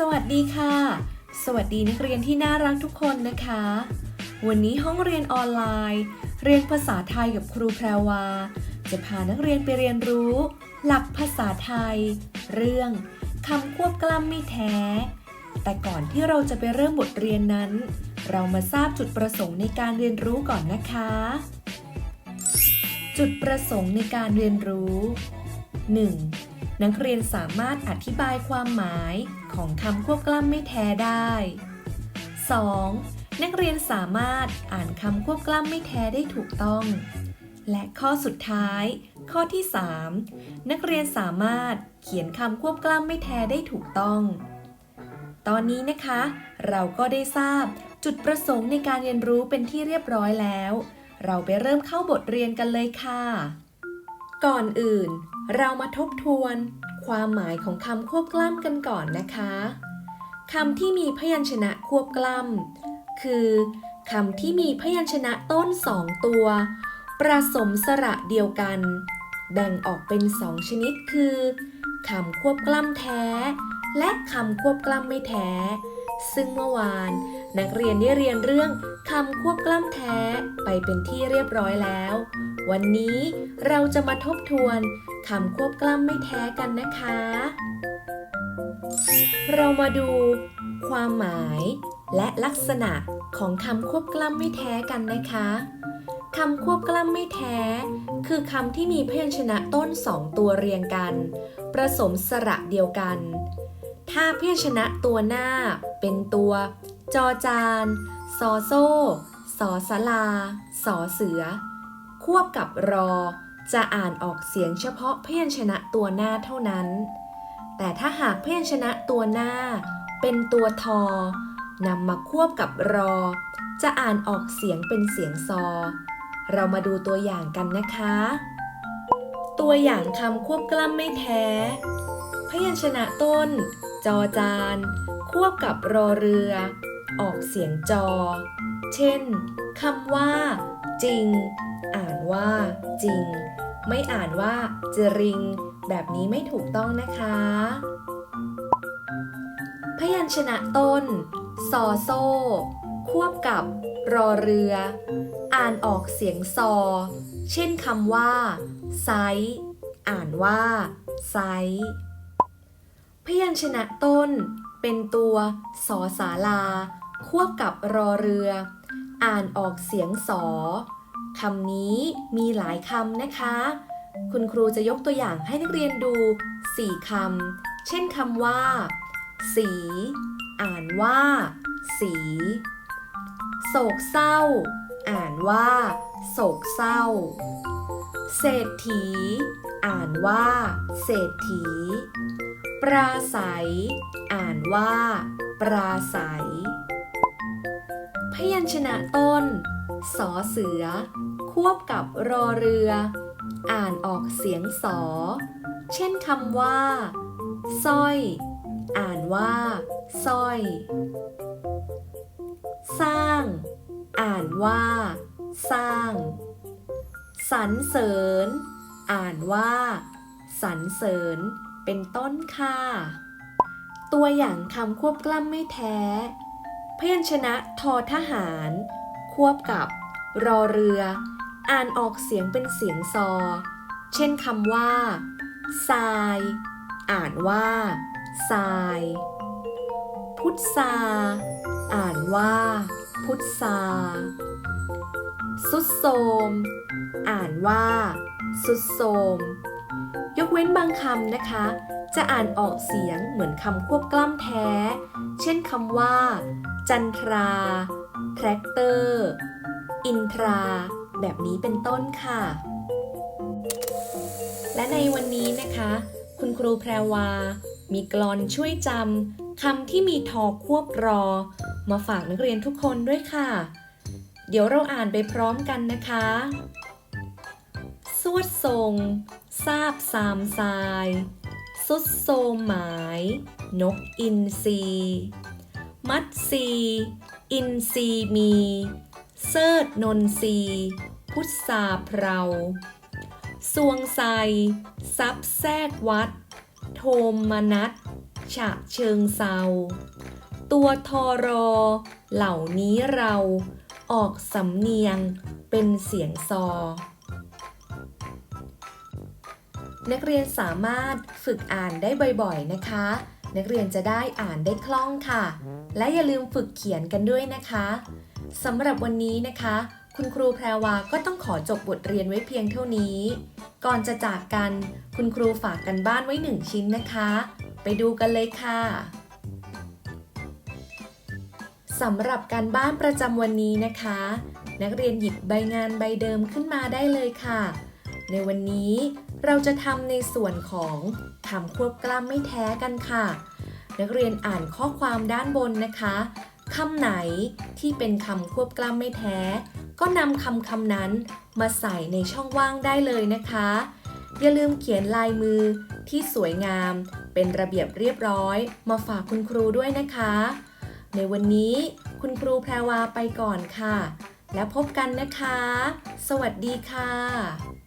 สดีค่ะ สวัสดีนักเรียนที่น่ารักทุกคนนะคะ วันนี้ห้องเรียนออนไลน์ เรียนภาษาไทยกับครูแพรวา จะพานักเรียนไปเรียนรู้ หลักภาษาไทย เรื่องคำควบกล้ำไม่แท้ แต่ก่อนที่เราจะไปเริ่มบทเรียนนั้น เรามาทราบจุดประสงค์ในการเรียนรู้ก่อนนะคะ จุดประสงค์ในการเรียนรู้ 1. นักเรียนสามารถอธิบายความหมายของคำควบกล้ำไม่แท้ได้ 2. นักเรียนสามารถอ่านคำควบกล้ำไม่แท้ได้ถูกต้อง และข้อสุดท้าย ข้อที่ 3 นักเรียนสามารถเขียนคำควบกล้ำไม่แท้ได้ถูกต้อง ตอนนี้นะคะ เราก็ได้ทราบจุดประสงค์ในการเรียนรู้เป็นที่เรียบร้อยแล้ว เราไปเริ่มเข้าบทเรียนกันเลยค่ะ ก่อนอื่น เรามาทบทวน ความหมายของคำควบกล้ำกันก่อนนะคะคำที่มีพยัญชนะควบกล้ำคือคำที่มีพยัญชนะต้นสองตัว ประสมสระเดียวกัน แบ่งออกเป็นสองชนิดคือคำควบกล้ำแท้ และคำควบกล้ำไม่แท้ ซึ่งเมื่อวาน นักเรียนได้เรียนเรื่องคำควบกล้ำแท้ไปเป็นที่เรียบร้อยแล้ว วันนี้เราจะมาทบทวนคำควบกล้ำไม่แท้กันนะคะ เรามาดู ความหมายและลักษณะของคำควบกล้ำไม่แท้กันนะคะคำควบกล้ำไม่แท้ คือคำที่มีพยัญชนะต้นสองตัวเรียงกัน ประสมสระเดียวกัน ถ้าพยัญชนะตัวหน้า เป็นตัว จอจาน ซอโซ่สอสลาสอเสือ วบกับรอ จะอ่านออกเสียงเฉพาะพยัญชนะตัวหน้าเท่านั้น แต่ถ้าหากพยัญชนะตัวหน้า เป็นตัวทอนำมาควบกับรอ จะอ่านออกเสียงเป็นเสียงซอ เรามาดูตัวอย่างกันนะคะ ตัวอย่างคำควบกล้ำไม่แท้ พยัญชนะต้น จอจาน ควบกับรอเรือ ออกเสียงจอ เช่นคำว่า จริง อ่านว่า จริง ไม่อ่านว่าจริง แบบนี้ไม่ถูกต้องนะคะ พยัญชนะต้นซอโซ่ ควบกับ รอเรือ อ่านออกเสียงซอ เช่นคำว่าไซอ่านว่าไซพยัญชนะต้น เป็นตัวสอสาลา ควบกับรอเรือ อ่านออกเสียงสอคำนี้มีหลายคำนะคะ คุณครูจะยกตัวอย่างให้นักเรียนดู 4คำ เช่นคำว่า สี อ่านว่า สี โศกเศร้า อ่านว่า โศกเศร้า เศรษฐี อ่านว่า เศรษฐี ปราศัย อ่านว่า ปราศัย ยัญชนะต้น สอเสือ ควบกับรอเรือ อ่านออกเสียงสอ เช่นคำว่าสร้อย อ่านว่าสร้อย สร้าง อ่านว่า สร้าง สรรเสริญ อ่านว่าสรรเสริญ เป็นต้นค่ะ ตัวอย่างคำควบกล้ำไม่แท้ พยัญชนะทอทหาร ควบกับ รอเรือ อ่านออกเสียงเป็นเสียงซอ เช่นคำว่าทราย อ่านว่าทราย พุทธาอ่านว่า พุทธาสุดโทมอ่านว่า สุดโทมยกเว้นบางคำนะคะ จะอ่านออกเสียงเหมือนคำควบกล้ำแท้ เช่นคำว่า จันทรา แทรกเตอร์ อินทรา แบบนี้เป็นต้นค่ะ และในวันนี้นะคะ คุณครูแพรวา มีกลอนช่วยจำคำที่มีทอควบรอ มาฝากนักเรียนทุกคนด้วยค่ะ เดี๋ยวเราอ่านไปพร้อมกันนะคะ สวดทรง ทราบสามสาย สุดโซมหมาย นกอินทรีมัดซีอินทรีมีเสิร์ดนนทรีพุทธาเพราสวงไซซับแทรกวัด โทมมนัดฉะเชิงเซา ตัวทอรอ เหล่านี้เราออกสำเนียงเป็นเสียงซอ นักเรียนสามารถฝึกอ่านได้บ่อยๆนะคะ นักเรียนจะได้อ่านได้คล่องค่ะ และอย่าลืมฝึกเขียนกันด้วยนะคะสำหรับวันนี้นะคะ คุณครูแพรวาก็ต้องขอจบบทเรียนไว้เพียงเท่านี้ ก่อนจะจากกันคุณครูฝากกันบ้านไว้หนึ่งชิ้นนะคะ ไปดูกันเลยค่ะสำหรับการบ้านประจำวันนี้นะคะ นักเรียนหยิบใบงานใบเดิมขึ้นมาได้เลยค่ะ ในวันนี้ เราจะทำในส่วนของคำควบกล้ำไม่แท้กันค่ะ นักเรียนอ่านข้อความด้านบนนะคะคำไหนที่เป็นคำควบกล้ำไม่แท้ ก็นำคำคำนั้นมาใส่ในช่องว่างได้เลยนะคะ อย่าลืมเขียนลายมือที่สวยงาม เป็นระเบียบเรียบร้อย มาฝากคุณครูด้วยนะคะ ในวันนี้คุณครูแพรวาไปก่อนค่ะ แล้วพบกันนะคะ สวัสดีค่ะ